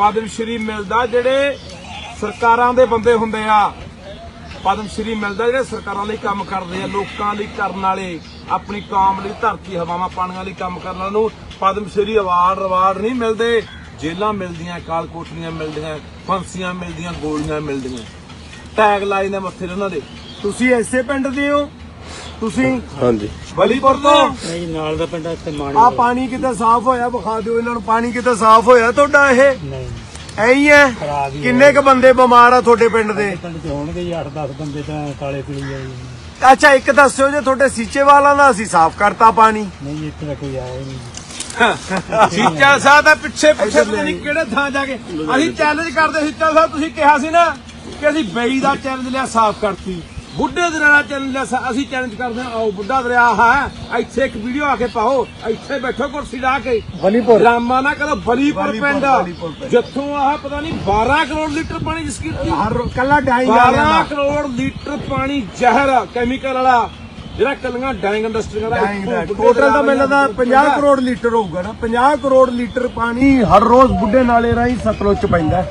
ਪਦਮ ਸ਼੍ਰੀ ਮਿਲਦਾ ਜਿਹੜੇ ਸਰਕਾਰਾਂ ਦੇ ਬੰਦੇ ਹੁੰਦੇ ਆ। ਪਦਮ ਸ਼੍ਰੀ ਮਿਲਦਾ ਜਿਹੜੇ ਸਰਕਾਰਾਂ ਲਈ ਕੰਮ ਕਰਦੇ ਆ ਲੋਕਾਂ ਲਈ ਕਰਨ ਵਾਲੇ ਆਪਣੀ ਕੌਮ ਲਈ ਧਰਤੀ ਹਵਾਵਾਂ ਪਾਣੀਆਂ ਲਈ ਕੰਮ ਕਰਨ ਵਾਲਿਆਂ ਨੂੰ ਪਦਮ ਸ਼੍ਰੀ ਅਵਾਰਡ ਰਵਾਰਡ ਨਹੀਂ ਮਿਲਦੇ। ਜੇਲਾਂ ਮਿਲਦੀਆਂ ਕਾਲ ਕੋਠੀਆਂ ਮਿਲਦੀਆਂ ਫਾਂਸੀਆਂ ਮਿਲਦੀਆਂ ਗੋਲੀਆਂ ਮਿਲਦੀਆਂ। ਟੈਗ ਲਾਏ ਨੇ ਮੱਥੇ ਤੇ ਉਹਨਾਂ ਦੇ। ਤੁਸੀਂ ਐਸੇ ਪਿੰਡ ਦੇ ਹੋ? ਤੁਸੀਂ ਹਾਂਜੀ। ਬਲੀਪੁਰ ਤੋਂ? ਨਹੀਂ ਨਾਲ ਦਾ ਪਿੰਡ ਇੱਥੇ ਮਾਣੀ ਆ ਪਾਣੀ ਕਿਤੇ ਸਾਫ਼ ਹੋਇਆ? ਵਿਖਾ ਦਿਓ ਇਹਨਾਂ ਨੂੰ ਪਾਣੀ ਕਿਤੇ ਸਾਫ਼ ਹੋਇਆ ਤੁਹਾਡਾ ਇਹ? ਐ ਹੀ ਹੈ। ਖਰਾਬ ਹੀ ਕਿੰਨੇ ਕ ਬੰਦੇ ਬਿਮਾਰ ਆ ਤੁਹਾਡੇ ਪਿੰਡ ਦੇ? ਪਿੰਡ ਚ ਹੋਣਗੇ ਜੀ 8-10 ਬੰਦੇ ਤਾਂ ਕਾਲੇ ਪੀਲੀ ਆ ਜੀ। ਅੱਛਾ ਇੱਕ ਦੱਸਿਓ ਜੇ ਤੁਹਾਡੇ ਸੀਚੇ ਵਾਲਾਂ ਦਾ ਅਸੀਂ ਸਾਫ਼ ਕਰਤਾ ਪਾਣੀ। ਨਹੀਂ ਇੱਥੇ ਤਾਂ ਕੋਈ ਆਇਆ ਹੀ ਨਹੀਂ। ਸੀਚਾ ਸਾਹਿਬ ਦਾ ਪਿੱਛੇ ਪਿੱਛੇ ਪਤਾ ਨਹੀਂ ਕਿਹੜੇ ਥਾਂ ਜਾ ਕੇ। ਅਸੀਂ ਚੈਲੰਜ ਕਰਦੇ ਸੀਚਾ ਸਾਹਿਬ ਤੁਸੀਂ ਕਿਹਾ ਸੀ ਨਾ ਕਿ ਅਸੀਂ ਬਈ ਦਾ ਚੈਲੰਜ ਲਿਆ ਸਾਫ਼ ਕਰਤੀ। ਬੁੱਢੇ ਦਰਿਆ ਦਾ ਸਾ- ਅਸੀਂ ਚੈਲੰਜ ਕਰਦੇ ਹਾਂ। ਆਓ ਬੁੱਢਾ ਦਰਿਆ ਹੈ। ਇੱਥੇ ਇੱਕ ਵੀਡੀਓ ਆ ਕੇ ਪਾਓ। ਇੱਥੇ ਬੈਠੋ ਕੁਰਸੀ ਲਾ ਕੇ। ਬਲੀਪੁਰ। ਡਰਾਮਾ ਨਾ ਕਰੋ ਬਲੀਪੁਰ ਪਿੰਡ। ਜਿੱਥੋਂ ਆਹ ਪਤਾ ਨਹੀਂ 12 ਕਰੋੜ ਲੀਟਰ ਪਾਣੀ ਜਿਸ ਕੀਤੀ ਹਰ ਕੱਲਾ ਡਾਈ 12 ਕਰੋੜ ਲੀਟਰ ਪਾਣੀ ਜ਼ਹਿਰ ਕੈਮੀਕਲ ਵਾਲਾ। ਜਿਹੜਾ ਕੱਲੀਆਂ ਡਾਈਂਗ ਦਾ ਇੱਥੋਂ ਬੁੱਢੇ ਟੋਟਲ ਤਾਂ ਮੈਨੂੰ ਲੱਗਦਾ 50 ਕਰੋੜ ਲੀਟਰ ਹੋਊਗਾ ਨਾ। 50 ਕਰੋੜ ਲੀਟਰ ਪਾਣੀ ਹਰ ਰੋਜ਼ ਬੁੱਢੇ ਨਾਲੇ ਰਾਹੀਂ ਸਤਲੁਜ ਚ ਪੈਂਦਾ।